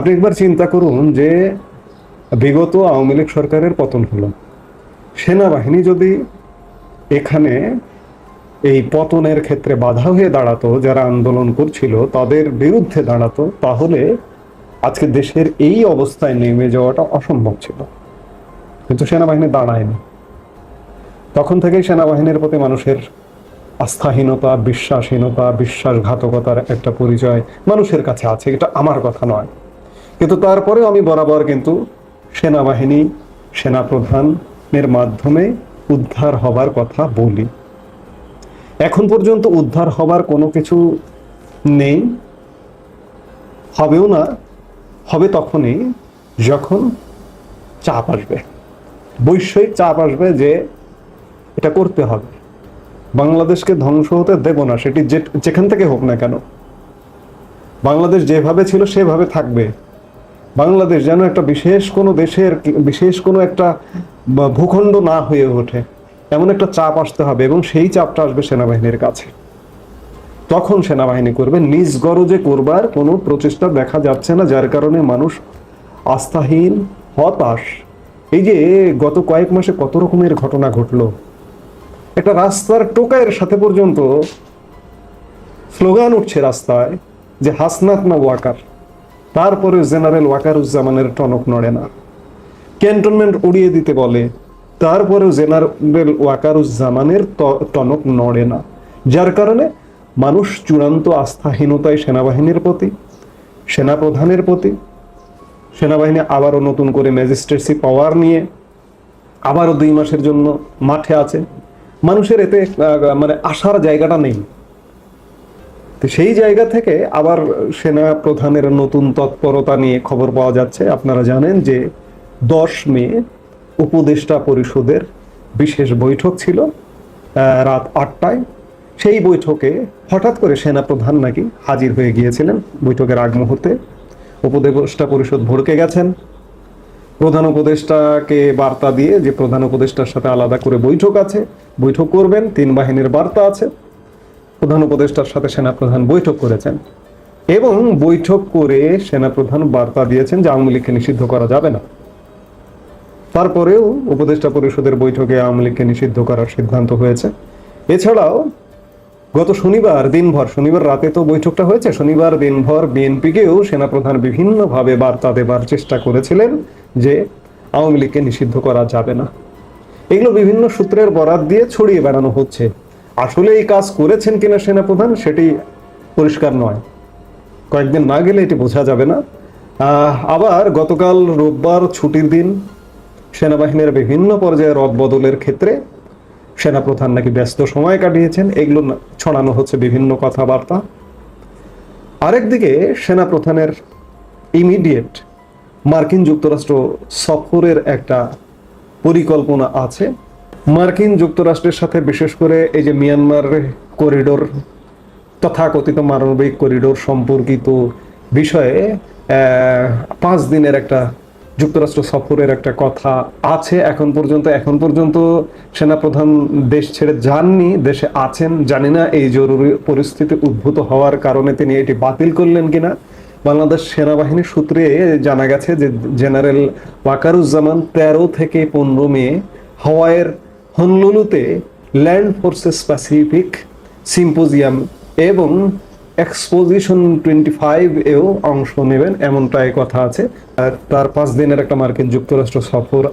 আপনি একবার চিন্তা করুন যে বিগত আওয়ামী লীগ সরকারের পতন হলো। সেনাবাহিনী যদি এখানে এই পতনের ক্ষেত্রে বাধা হয়ে দাঁড়াতো, যারা আন্দোলন করছিল, তাদের বিরুদ্ধে দাঁড়াতো, তাহলে আজকে দেশের এই অবস্থায় নেমে যাওয়াটা অসম্ভব ছিল। কিন্তু সেনাবাহিনী দাঁড়ায়নি। তখন থেকেই সেনাবাহিনীর প্রতি মানুষের আস্থাহীনতা, বিশ্বাসহীনতা, বিশ্বাসঘাতকতার একটা পরিচয় মানুষের কাছে আছে। এটা আমার কথা নয়। কিন্তু তারপরেও আমি বরাবর কিন্তু সেনাবাহিনী সেনাপ্রধানের মাধ্যমে উদ্ধার হবার কথা বলি। এখন পর্যন্ত উদ্ধার হবার কোনো কিছু নেই। হবেও না, হবে তখনই যখন চাপ আসবে। বৈষয়িক চাপ আসবে যে এটা করতে হবে। বাংলাদেশকে ধ্বংস হতে দেব না, সেটি যেখান থেকে হোক না কেন। বাংলাদেশ যেভাবে ছিল সেভাবে থাকবে। বাংলাদেশ যেন একটা বিশেষ কোনো দেশের, বিশেষ কোনো একটা ভূখণ্ড না হয়ে ওঠে, এমন একটা চাপ আসতে হবে এবং সেই চাপটা আসবে সেনাবাহিনীর কাছে। তখন সেনাবাহিনী করবে, নিজ গরজে করবার কোনো প্রচেষ্টা দেখা যাচ্ছে না, যার কারণে মানুষ আস্থাহীন, হতাশ। এই যে গত কয়েক মাসে কত রকমের ঘটনা ঘটলো। একটা রাস্তার টোকায়ের সাথে পর্যন্ত স্লোগান উঠছে রাস্তায় যে হাসনাত না ওয়াকার। তারপরে জেনারেল ওয়াকারুজ্জামানের টনক নড়ে না। ক্যান্টনমেন্ট উড়িয়ে দিতে বলে, তারপরেও জেনারেল ওয়াকারুজ্জামানের টনক নড়ে না। যার কারণে মানুষ চূড়ান্ত আস্থাহীনতায় সেনাবাহিনীর প্রতি, সেনাপ্রধানের প্রতি, সেনাবাহিনী আবারও নতুন করে ম্যাজিস্ট্রেসি পাওয়ার নিয়ে আবারও দুই মাসের জন্য মাঠে আছে। মানুষের এতে মানে আসার জায়গাটা নেই। তো সেই জায়গা থেকে আবার সেনা প্রধানের নতুন তৎপরতা নিয়ে খবর পাওয়া যাচ্ছে। আপনারা জানেন যে দশ মে উপদেষ্টা পরিষদের বিশেষ বৈঠক ছিল রাত আটটায়। সেই বৈঠকে হঠাৎ করে সেনা প্রধান নাকি হাজির হয়ে গিয়েছিলেন বৈঠকের আগ মুহূর্তে। উপদেষ্টা পরিষদ ভড়কে গেছেন। প্রধান উপদেষ্টাকে বার্তা দিয়ে যে প্রধান উপদেষ্টার সাথে আলাদা করে বৈঠক আছে, বৈঠক করবেন, তিন বাহিনীর বার্তা আছে। প্রধান উপদেষ্টার সাথে সেনাপ্রধান বৈঠক করেছেন এবং বৈঠক করে সেনাপ্রধান বার্তা দিয়েছেন যে আওয়ামী লীগকে নিষিদ্ধ করা যাবে না। তারপরেও উপদেষ্টা পরিষদের বৈঠকে আওয়ামী লীগকে নিষিদ্ধ করার সিদ্ধান্ত হয়েছে। এছাড়াও গত শনিবার, দিনভর, শনিবার রাতে তো বৈঠকটা হয়েছে, শনিবার দিনভর বিএনপিকেও সেনাপ্রধান বিভিন্নভাবে বার্তা দেবার চেষ্টা করেছিলেন যে আওয়ামী লীগকে নিষিদ্ধ করা যাবে না। এগুলো বিভিন্ন সূত্রের বরাত দিয়ে ছড়িয়ে বেড়ানো হচ্ছে। আসলে এই কাজ করেছেন কিনা সেনাপ্রধান সেটি পরিষ্কার নয়। কয়েকদিন না গেলে এটি বোঝা যাবে না। আবার গতকাল রোববার ছুটির দিন সেনাবাহিনীর বিভিন্ন পর্যায়ে রদ বদলের ক্ষেত্রে সেনাপ্রধান নাকি ব্যস্ত সময় কাটিয়েছেন, এগুলো ছড়ানো হচ্ছে বিভিন্ন কথাবার্তা। আরেকদিকে সেনাপ্রধানের ইমিডিয়েট মার্কিন যুক্তরাষ্ট্র সফরের একটা পরিকল্পনা আছে। মার্কিন যুক্তরাষ্ট্রের সাথে, বিশেষ করে এই যে মিয়ানমার করিডোর, তথাকথিত মানবিক করিডোর সম্পর্কিত বিষয়ে পাঁচ দিনের একটা যুক্তরাষ্ট্র সফরের একটা কথা আছে এখন পর্যন্ত। এখন পর্যন্ত সেনাপ্রধান দেশ ছেড়ে যাননি, দেশে আছেন, জানি না এই জরুরি পরিস্থিতি উদ্ভূত হওয়ার কারণে তিনি এটি বাতিল করলেন কিনা। বাংলাদেশ সেনাবাহিনীর সূত্রে জানা গেছে যে জেনারেল ওয়াকারুজ্জামান তেরো থেকে পনেরো মে হাওয়াইয়ের হনলুলুতে ল্যান্ড ফোর্সেস প্যাসিফিক সিম্পোজিয়াম এবং এক্সপোজিশন টোয়েন্টি ফাইভ এও অংশ নেবেন এমনটাই কথা আছে। আর তার পাঁচ দিনের একটা মার্কিন যুক্তরাষ্ট্র সফর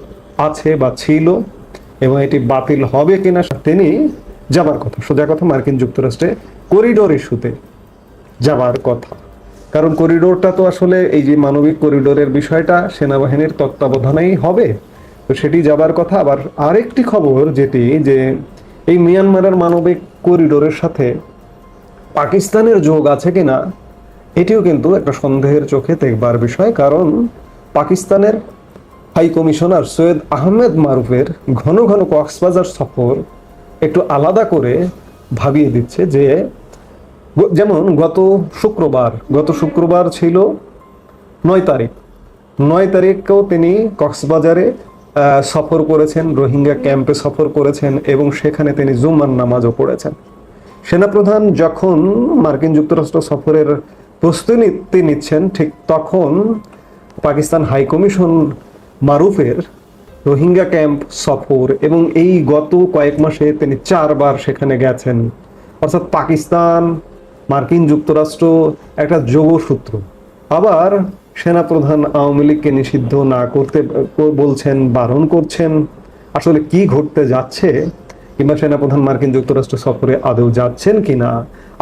আছে বা ছিল, এবং এটি বাতিল হবে কিনা তিনি যাবার কথা। সোজা কথা, মার্কিন যুক্তরাষ্ট্রে করিডোর ইস্যুতে যাবার কথা। কারণ করিডোরটা তো আসলে এই যে মানবিক করিডোরের বিষয়টা, সেনাবাহিনীর তত্ত্বাবধানেই হবে। তো সেটি যাবার কথা। আবার আরেকটি খবর যেটি, যে এই মিয়ানমারের মানবিক করিডোরের সাথে পাকিস্তানের যোগ আছে কিনা, এটিও কিন্তু একটা সন্দেহের চোখে দেখবার বিষয়। কারণ পাকিস্তানের হাই কমিশনার সৈয়দ আহমেদ মারুফের ঘন ঘন কক্সবাজার সফর একটু আলাদা করে ভাবিয়ে দিচ্ছে যে যেমন গত শুক্রবার গত শুক্রবার ছিল নয় তারিখ। নয় তারিখকেও তিনি কক্সবাজারে সফর করেছেন, রোহিঙ্গা ক্যাম্পে সফর করেছেন এবং সেখানে তিনি জুম্মার নামাজও পড়েছেন। সেনাপ্রধান যখন মার্কিন যুক্তরাষ্ট্র সফরের প্রস্তুতি নিচ্ছেন, ঠিক তখন পাকিস্তান হাইকমিশন মারুফের রোহিঙ্গা ক্যাম্প সফর এবং এই গত কয়েক মাসে তিনি চারবার সেখানে গেছেন। অর্থাৎ পাকিস্তান, মার্কিন যুক্তরাষ্ট্র, একটা যোগসূত্র। আবার সেনাপ্রধান আওয়ামী লীগকে নিষিদ্ধ না করতে বলছেন, বারণ করছেন। আসলে কি ঘটতে যাচ্ছে? কিংবা সেনাপ্রধান মার্কিন যুক্তরাষ্ট্র সফরে আদৌ যাচ্ছেন কিনা?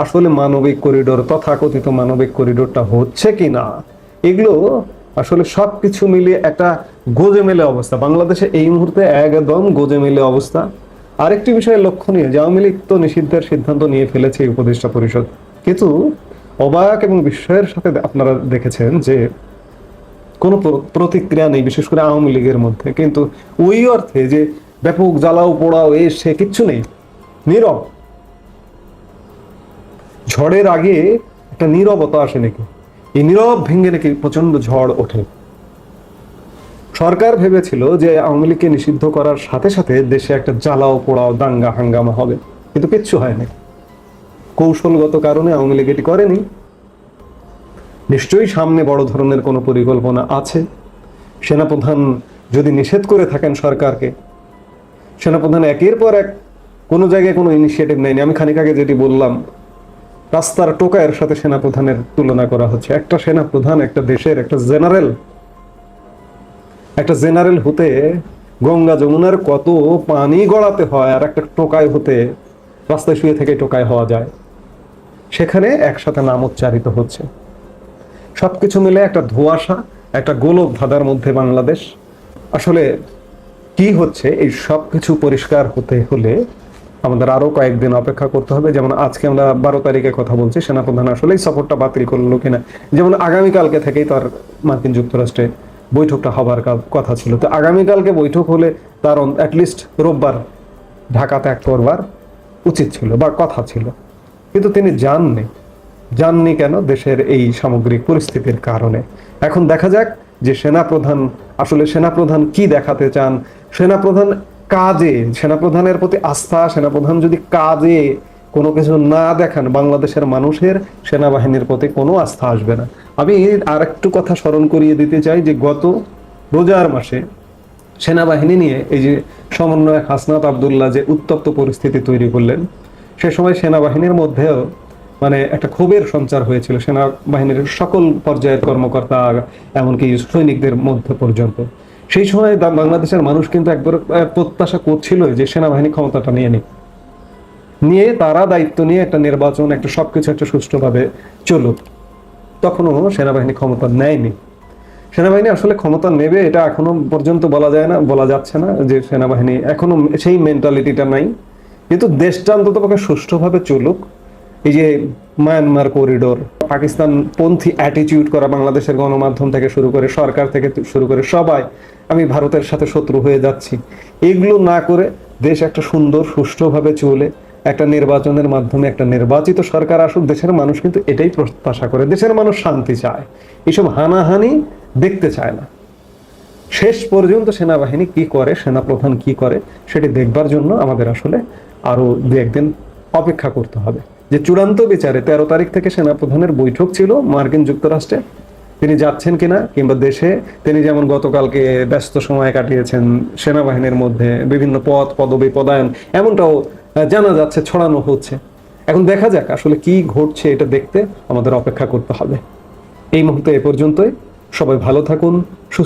আসলে মানবিক করিডোর, তথাকথিত মানবিক করিডোরটা হচ্ছে কিনা? এগুলো আসলে সবকিছু মিলিয়ে একটা গোজেমেলে অবস্থা। বাংলাদেশে এই মুহূর্তে একদম গোজেমেলে অবস্থা। আরেকটি বিষয় লক্ষণীয় যে আওয়ামী লীগ তো নিষিদ্ধের সিদ্ধান্ত নিয়ে ফেলেছে উপদেষ্টা পরিষদ। কিন্তু অবাক এবং বিস্ময়ের সাথে আপনারা দেখেছেন যে কোনো প্রতিক্রিয়া নেই, বিশেষ করে আওয়ামী লীগের মধ্যে। কিন্তু ওই অর্থে যে ব্যাপক জ্বালাও পোড়াও, এ সে কিচ্ছু নেই। নীরব। ঝড়ের আগে একটা নীরবতা আসে নাকি? এই নীরব ভেঙে নাকি প্রচণ্ড ঝড় ওঠে। সরকার ভেবেছিল যে আওয়ামী লীগকে নিষিদ্ধ করার সাথে সাথে দেশে একটা জ্বালাও পোড়াও, দাঙ্গা হাঙ্গামা হবে। কিন্তু কিচ্ছু হয়নি কৌশলগত কারণে আওয়ামী লীগ এটি করেনি। নিশ্চয়ই সামনে বড় ধরনের কোনো পরিকল্পনা আছে। সেনাপ্রধান যদি নিষেধ করে থাকেন সরকারকে, সেনাপ্রধান একের পর এক কোনো জায়গায় কোনো ইনিশিয়েটিভ নেয়নি। আমি খানিক আগে যেটি বললাম, রাস্তার টোকায়ের সাথে সেনাপ্রধানের তুলনা করা হচ্ছে। একটা সেনাপ্রধান, একটা দেশের, একটা জেনারেল একটা জেনারেল হতে গঙ্গা যমুনার কত পানি গড়াতে হয় আর একটা টোকায় হতে রাস্তায় শুয়ে থেকে টোকায় হওয়া যায়। সেখানে একসাথে নাম উচ্চারিত হচ্ছে। সবকিছু মিলে একটা ধোঁয়াশা, একটা গোলক ধাঁধার মধ্যে বাংলাদেশ। আসলে কি হচ্ছে, এই সব কিছু পরিষ্কার হতে হলে আমাদের আরও কয়েকদিন অপেক্ষা করতে হবে। যেমন আজকে আমরা বারো তারিখে কথা বলছি, সেনাপ্রধান আসলে এই সফরটা বাতিল করল কিনা। যেমন আগামীকালকে থেকেই তার মার্কিন যুক্তরাষ্ট্রে বৈঠকটা হবার কথা ছিল। তো আগামীকালকে বৈঠক হলে তার অ্যাটলিস্ট রোববার ঢাকা ত্যাগ করবার উচিত ছিল বা কথা ছিল। কিন্তু তিনি যাননি। যাননি কেন দেশের এই সামগ্রিক পরিস্থিতির কারণে? এখন দেখা যাক যে সেনাপ্রধান, আসলে সেনাপ্রধান কি দেখাতে চান? সেনাপ্রধান কাজে, সেনাপ্রধানের প্রতি আস্থা, সেনাপ্রধান যদি কাজে কোনো কিছু না দেখান, বাংলাদেশের মানুষের সেনাবাহিনীর প্রতি কোনো আস্থা আসবে না। আমি আর একটু কথা স্মরণ করিয়ে দিতে চাই যে গত রোজার মাসে সেনাবাহিনী নিয়ে এই যে সমন্বয়ক হাসনাত আবদুল্লাহ যে উত্তপ্ত পরিস্থিতি তৈরি করলেন সে সময় সেনাবাহিনীর মধ্যেও মানে একটা ক্ষোভের সঞ্চার হয়েছিল সেনাবাহিনীর সকল পর্যায়ের কর্মকর্তা, এমনকি সৈনিকদের মধ্যে পর্যন্ত। সেই সময় বাংলাদেশের মানুষ কিন্তু একবার প্রত্যাশা করছিল যে সেনাবাহিনী ক্ষমতাটা নিয়ে নিক। নিয়ে তারা দায়িত্ব নিয়ে একটা নির্বাচন, একটা সবকিছু একটা সুষ্ঠুভাবে চলুক। তখনও সেনাবাহিনী ক্ষমতা নেয়নি। সেনাবাহিনী আসলে ক্ষমতা নেবে, এটা এখনও পর্যন্ত বলা যায় না, বলা যাচ্ছে না যে সেনাবাহিনী এখনও সেই মেন্টালিটিটা নাই। কিন্তু দেশটা অন্তত পক্ষে সুষ্ঠুভাবে চলুক। এই যে মায়ানমার করিডোর পাকিস্তান পন্থী অ্যাটিটিউড করা বাংলাদেশের গণমাধ্যম থেকে শুরু করে সরকার থেকে শুরু করে সবাই আমি ভারতের সাথে শত্রু হয়ে যাচ্ছি। এগুলো না করে দেশ একটা সুন্দর, সুষ্ঠুভাবে চলে, একটা নির্বাচনের মাধ্যমে একটা নির্বাচিত সরকার আসুক, দেশের মানুষ কিন্তু এটাই প্রত্যাশা করে, দেশের মানুষ শান্তি চায়। এসব হানাহানি দেখতে চায় না। শেষ পর্যন্ত সেনাবাহিনী কি করে, সেনাপ্রধান কি করে, সেটি দেখবার জন্য আমাদের আসলে আরও দু একদিন অপেক্ষা করতে হবে। যে চূড়ান্ত বিচারে তেরো তারিখ থেকে সেনাপ্রধানের বৈঠক ছিল মার্কিন যুক্তরাষ্ট্রে। তিনি যাচ্ছেন কিনা কিংবা দেশে, তিনি যেমন গতকালকে ব্যস্ত সময় কাটিয়েছেন সেনাবাহিনীর মধ্যে বিভিন্ন পদ পদবি, পদায়ন, এমনটাও জানা যাচ্ছে, ছড়ানো হচ্ছে। এখন দেখা যাক আসলে কি ঘটছে এটা দেখতে আমাদের অপেক্ষা করতে হবে। এই মুহূর্তে এ পর্যন্তই। সবাই ভালো থাকুন, সুস্থ